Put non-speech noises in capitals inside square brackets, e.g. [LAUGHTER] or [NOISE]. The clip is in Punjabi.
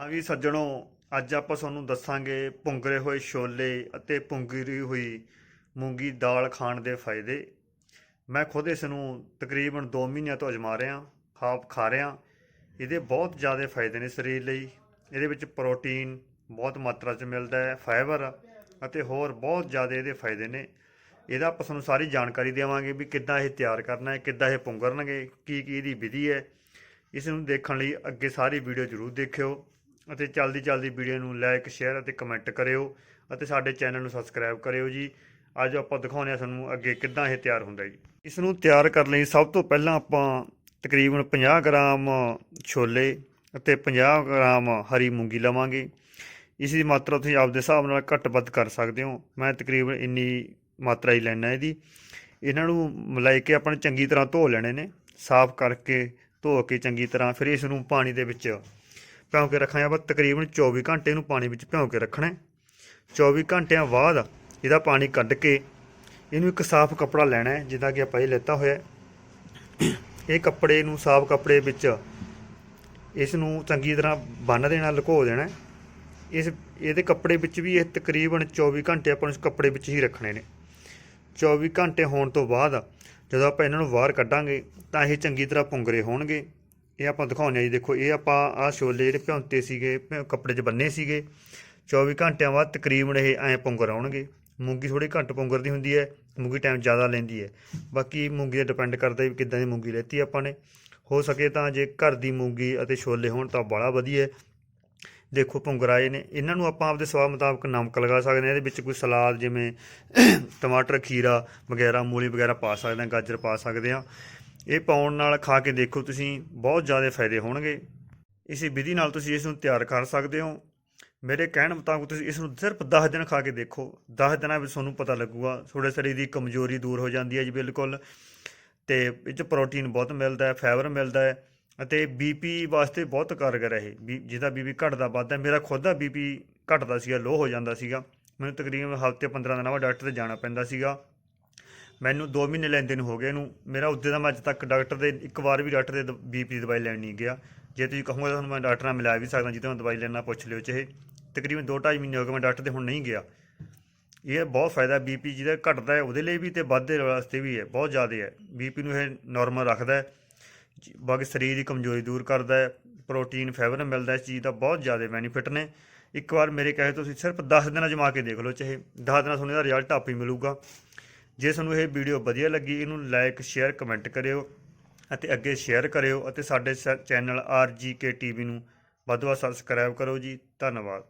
ਆ ਵੀ ਸੱਜਣੋ, ਅੱਜ ਆਪਾਂ ਤੁਹਾਨੂੰ ਦੱਸਾਂਗੇ ਭੁੰਗਰੇ ਹੋਏ ਛੋਲੇ ਅਤੇ ਭੁੰਗਰੀ ਹੋਈ ਮੂੰਗੀ ਦਾਲ ਖਾਣ ਦੇ ਫਾਇਦੇ। ਮੈਂ ਖੁਦ ਇਸ ਨੂੰ ਤਕਰੀਬਨ 2 ਮਹੀਨਿਆਂ ਤੋਂ ਅਜਮਾ ਰਿਹਾ, ਖਾਪ ਖਾ ਰਿਹਾ। ਇਹਦੇ ਬਹੁਤ ਜ਼ਿਆਦਾ ਫਾਇਦੇ ਨੇ ਸਰੀਰ ਲਈ। ਇਹਦੇ ਵਿੱਚ ਪ੍ਰੋਟੀਨ ਬਹੁਤ ਮਾਤਰਾ 'ਚ ਮਿਲਦਾ ਹੈ, ਫਾਈਬਰ ਅਤੇ ਹੋਰ ਬਹੁਤ ਜ਼ਿਆਦਾ ਇਹਦੇ ਫਾਇਦੇ ਨੇ। ਇਹਦਾ ਆਪਾਂ ਤੁਹਾਨੂੰ ਸਾਰੀ ਜਾਣਕਾਰੀ ਦੇਵਾਂਗੇ ਵੀ ਕਿੱਦਾਂ ਇਹ ਤਿਆਰ ਕਰਨਾ ਹੈ, ਕਿੱਦਾਂ ਇਹ ਪੁੰਗਰਨਗੇ ਕੀ ਕੀ ਇਹਦੀ ਵਿਧੀ ਹੈ। ਇਸ ਨੂੰ ਦੇਖਣ ਲਈ ਅੱਗੇ ਸਾਰੀ ਵੀਡੀਓ ਜ਼ਰੂਰ ਦੇਖਿਓ। ਅਤੇ ਜਲਦੀ ਜਲਦੀ ਵੀਡੀਓ ਨੂੰ ਲਾਈਕ ਸ਼ੇਅਰ ਅਤੇ ਕਮੈਂਟ ਕਰਿਓ ਅਤੇ ਸਾਡੇ ਚੈਨਲ ਨੂੰ ਸਬਸਕ੍ਰਾਈਬ ਕਰਿਓ ਜੀ। ਅੱਜ ਆਪਾਂ ਦਿਖਾਉਂਦੇ ਹਾਂ ਤੁਹਾਨੂੰ ਅੱਗੇ ਕਿੱਦਾਂ ਇਹ ਤਿਆਰ ਹੁੰਦਾ ਜੀ। ਇਸ ਨੂੰ ਤਿਆਰ ਕਰਨ ਲਈ ਸਭ ਤੋਂ ਪਹਿਲਾਂ ਆਪਾਂ ਤਕਰੀਬਨ 50 ਗ੍ਰਾਮ ਛੋਲੇ ਅਤੇ 50 ਗ੍ਰਾਮ ਹਰੀ ਮੂੰਗੀ ਲਵਾਂਗੇ। ਇਸ ਦੀ ਮਾਤਰਾ ਤੁਸੀਂ ਆਪਦੇ ਹਿਸਾਬ ਨਾਲ ਘੱਟ ਵੱਧ ਕਰ ਸਕਦੇ ਹੋ। ਮੈਂ ਤਕਰੀਬਨ ਇੰਨੀ ਮਾਤਰਾ ਹੀ ਲੈਣਾ ਇਹਦੀ। ਇਹਨਾਂ ਨੂੰ ਲੈ ਕੇ ਆਪਾਂ ਚੰਗੀ ਤਰ੍ਹਾਂ ਧੋ ਲੈਣੇ ਨੇ। ਸਾਫ਼ ਕਰਕੇ ਧੋ ਕੇ ਚੰਗੀ ਤਰ੍ਹਾਂ ਫਿਰ ਇਸ ਨੂੰ ਪਾਣੀ ਦੇ ਵਿੱਚ ਭਿਉਂ ਕੇ ਰੱਖਣਾ ਆਪਾਂ ਤਕਰੀਬਨ 24 ਘੰਟੇ ਨੂੰ ਪਾਣੀ ਵਿੱਚ ਭਿਉਂ ਕੇ ਰੱਖਣਾ ਹੈ। 24 ਘੰਟਿਆਂ ਬਾਅਦ ਇਹਦਾ ਪਾਣੀ ਕੱਢ ਕੇ ਇਹਨੂੰ ਇੱਕ ਸਾਫ਼ ਕੱਪੜਾ ਲੈਣਾ ਹੈ, ਜਿੱਦਾਂ ਕਿ ਆਪਾਂ ਇਹ ਲੈਤਾ ਹੋਇਆ ਇਹ ਕੱਪੜੇ ਨੂੰ ਸਾਫ਼ ਕੱਪੜੇ ਵਿੱਚ ਇਸ ਨੂੰ ਚੰਗੀ ਤਰ੍ਹਾਂ ਬੰਨ ਦੇਣਾ, ਲੁਕੋ ਦੇਣਾ ਇਸ, ਇਹਦੇ ਕੱਪੜੇ ਵਿੱਚ ਵੀ ਇਹ ਤਕਰੀਬਨ 24 ਘੰਟੇ ਆਪਾਂ ਨੂੰ ਇਸ ਕੱਪੜੇ ਵਿੱਚ ਹੀ ਰੱਖਣੇ ਨੇ। 24 ਘੰਟੇ ਹੋਣ ਤੋਂ ਬਾਅਦ ਜਦੋਂ ਆਪਾਂ ਇਹਨਾਂ ਨੂੰ ਬਾਹਰ ਕੱਢਾਂਗੇ ਤਾਂ ਇਹ ਚੰਗੀ ਤਰ੍ਹਾਂ ਪੁੰਗਰੇ ਹੋਣਗੇ। ਇਹ ਆਪਾਂ ਦਿਖਾਉਂਦੇ ਹਾਂ ਜੀ। ਦੇਖੋ, ਇਹ ਆਪਾਂ ਆਹ ਛੋਲੇ ਜਿਹੜੇ ਭਿਉਂਤੇ ਸੀਗੇ, ਭਿਉਂ- ਕੱਪੜੇ 'ਚ ਬੰਨੇ ਸੀਗੇ। 24 ਘੰਟਿਆਂ ਬਾਅਦ ਤਕਰੀਬਨ ਇਹ ਐਂ ਪੁੰਗਰ ਆਉਣਗੇ। ਮੂੰਗੀ ਥੋੜੀ ਘੱਟ ਪੁੰਗਰਦੀ ਹੁੰਦੀ ਹੈ, ਮੂੰਗੀ ਟਾਈਮ ਜ਼ਿਆਦਾ ਲੈਂਦੀ ਹੈ। ਬਾਕੀ ਮੂੰਗੀ ਤੇ ਡਿਪੈਂਡ ਕਰਦਾ ਵੀ ਕਿੱਦਾਂ ਦੀ ਮੂੰਗੀ ਲੈਤੀ ਆਪਾਂ ਨੇ। ਹੋ ਸਕੇ ਤਾਂ ਜੇ ਘਰ ਦੀ ਮੂੰਗੀ ਅਤੇ ਛੋਲੇ ਹੋਣ ਤਾਂ ਬੜਾ ਵਧੀਆ ਹੈ। ਦੇਖੋ ਪੁੰਗਰਾਏ ਨੇ। ਇਹਨਾਂ ਨੂੰ ਆਪਾਂ ਆਪਦੇ ਸਵਾਦ ਮੁਤਾਬਕ ਨਮਕ ਲਗਾ ਸਕਦੇ ਹਾਂ। ਇਹਦੇ ਵਿੱਚ ਕੋਈ ਸਲਾਦ ਜਿਵੇਂ [COUGHS] ਟਮਾਟਰ, ਖੀਰਾ ਵਗੈਰਾ, ਮੂਲੀ ਵਗੈਰਾ ਪਾ ਸਕਦੇ ਹਾਂ, ਗਾਜਰ ਪਾ ਸਕਦੇ ਹਾਂ। ਇਹ ਪਾਉਣ ਨਾਲ ਖਾ ਕੇ ਦੇਖੋ ਤੁਸੀਂ, ਬਹੁਤ ਜ਼ਿਆਦਾ ਫਾਇਦੇ ਹੋਣਗੇ। ਇਸੇ ਵਿਧੀ ਨਾਲ ਤੁਸੀਂ ਇਸ ਨੂੰ ਤਿਆਰ ਕਰ ਸਕਦੇ ਹੋ। ਮੇਰੇ ਕਹਿਣ ਮੁਤਾਬਕ ਤੁਸੀਂ ਇਸ ਨੂੰ ਸਿਰਫ 10 ਦਿਨ ਖਾ ਕੇ ਦੇਖੋ। 10 ਦਿਨਾਂ ਵਿੱਚ ਤੁਹਾਨੂੰ ਪਤਾ ਲੱਗੂਗਾ, ਤੁਹਾਡੇ ਸਰੀਰ ਦੀ ਕਮਜ਼ੋਰੀ ਦੂਰ ਹੋ ਜਾਂਦੀ ਹੈ ਜੀ ਬਿਲਕੁਲ। ਤੇ ਇਹ 'ਚ ਪ੍ਰੋਟੀਨ ਬਹੁਤ ਮਿਲਦਾ ਹੈ, ਫਾਈਬਰ ਮਿਲਦਾ ਹੈ ਅਤੇ ਬੀਪੀ ਵਾਸਤੇ ਬਹੁਤ ਕਾਰਗਰ ਹੈ ਇਹ। ਵੀ ਜਿਹਦਾ ਬੀਪੀ ਘਟਦਾ ਵੱਧਦਾ ਮੇਰਾ ਖੁਦ ਦਾ ਬੀਪੀ ਘਟਦਾ ਸੀਗਾ, ਲੋ ਹੋ ਜਾਂਦਾ ਸੀਗਾ। ਮੈਨੂੰ ਤਕਰੀਬਨ ਹਫ਼ਤੇ 15 ਦਿਨਾਂ ਬਾਅਦ ਡਾਕਟਰ ਤੇ ਜਾਣਾ ਪੈਂਦਾ ਸੀਗਾ। ਮੈਨੂੰ 2 ਮਹੀਨੇ ਲੈਂਦੇ ਨੂੰ ਹੋ ਗਏ ਇਹਨੂੰ। ਮੇਰਾ ਉਦੋਂ ਦਾ ਮੈਂ ਅੱਜ ਤੱਕ ਡਾਕਟਰ ਦੇ, ਇੱਕ ਵਾਰ ਵੀ ਡਾਕਟਰ ਦੇ ਬੀਪੀ ਦੀ ਦਵਾਈ ਲੈਣ ਨਹੀਂ ਗਿਆ। ਜੇ ਤੁਸੀਂ ਕਹੋਗੇ ਤਾਂ ਤੁਹਾਨੂੰ ਮੈਂ ਡਾਕਟਰ ਨਾਲ ਮਿਲਾ ਵੀ ਸਕਦਾ ਜਿੱਥੇ ਮੈਂ ਦਵਾਈ ਲੈਣਾ ਪੁੱਛ ਲਿਓ ਚਾਹੇ। ਤਕਰੀਬਨ 2.5 ਮਹੀਨੇ ਹੋ ਗਏ ਮੈਂ ਡਾਕਟਰ ਦੇ ਹੁਣ ਨਹੀਂ ਗਿਆ। ਇਹ ਬਹੁਤ ਫਾਇਦਾ ਬੀਪੀ ਜਿਹਦਾ ਘਟਦਾ ਹੈ, ਉਹਦੇ ਲਈ ਵੀ ਤੇ ਵੱਧਦੇ ਵਾਸਤੇ ਵੀ ਹੈ, ਬਹੁਤ ਜ਼ਿਆਦਾ ਹੈ। ਬੀਪੀ ਨੂੰ ਇਹ ਨਾਰਮਲ ਰੱਖਦਾ ਹੈ। ਬਾਕੀ ਸਰੀਰ ਦੀ ਕਮਜ਼ੋਰੀ ਦੂਰ ਕਰਦਾ ਹੈ ਪ੍ਰੋਟੀਨ ਫਾਈਬਰ ਮਿਲਦਾ ਇਸ ਚੀਜ਼ ਦਾ, ਬਹੁਤ ਜ਼ਿਆਦਾ ਬੈਨੀਫਿਟ ਨੇ। ਇੱਕ ਵਾਰ ਮੇਰੇ ਕਹੇ ਤੁਸੀਂ ਸਿਰਫ 10 ਦਿਨਾਂ ਜਮਾ ਕੇ ਦੇਖ ਲਓ, ਚਾਹੇ 10 ਦਿਨਾਂ ਤੁਹਾਨੂੰ ਇਹਦਾ ਰਿਜ਼ਲਟ ਆਪੇ ਮਿਲੂਗਾ। ਜੇ ਤੁਹਾਨੂੰ ਇਹ ਵੀਡੀਓ ਵਧੀਆ ਲੱਗੀ, ਇਹਨੂੰ ਲਾਈਕ ਸ਼ੇਅਰ ਕਮੈਂਟ ਕਰਿਓ ਅਤੇ ਅੱਗੇ ਸ਼ੇਅਰ ਕਰਿਓ ਅਤੇ ਸਾਡੇ ਚੈਨਲ ਆਰਜੀਕੇ ਟੀਵੀ ਨੂੰ ਵੱਧ ਤੋਂ ਵੱਧ ਸਬਸਕ੍ਰਾਈਬ ਕਰੋ ਜੀ। ਧੰਨਵਾਦ।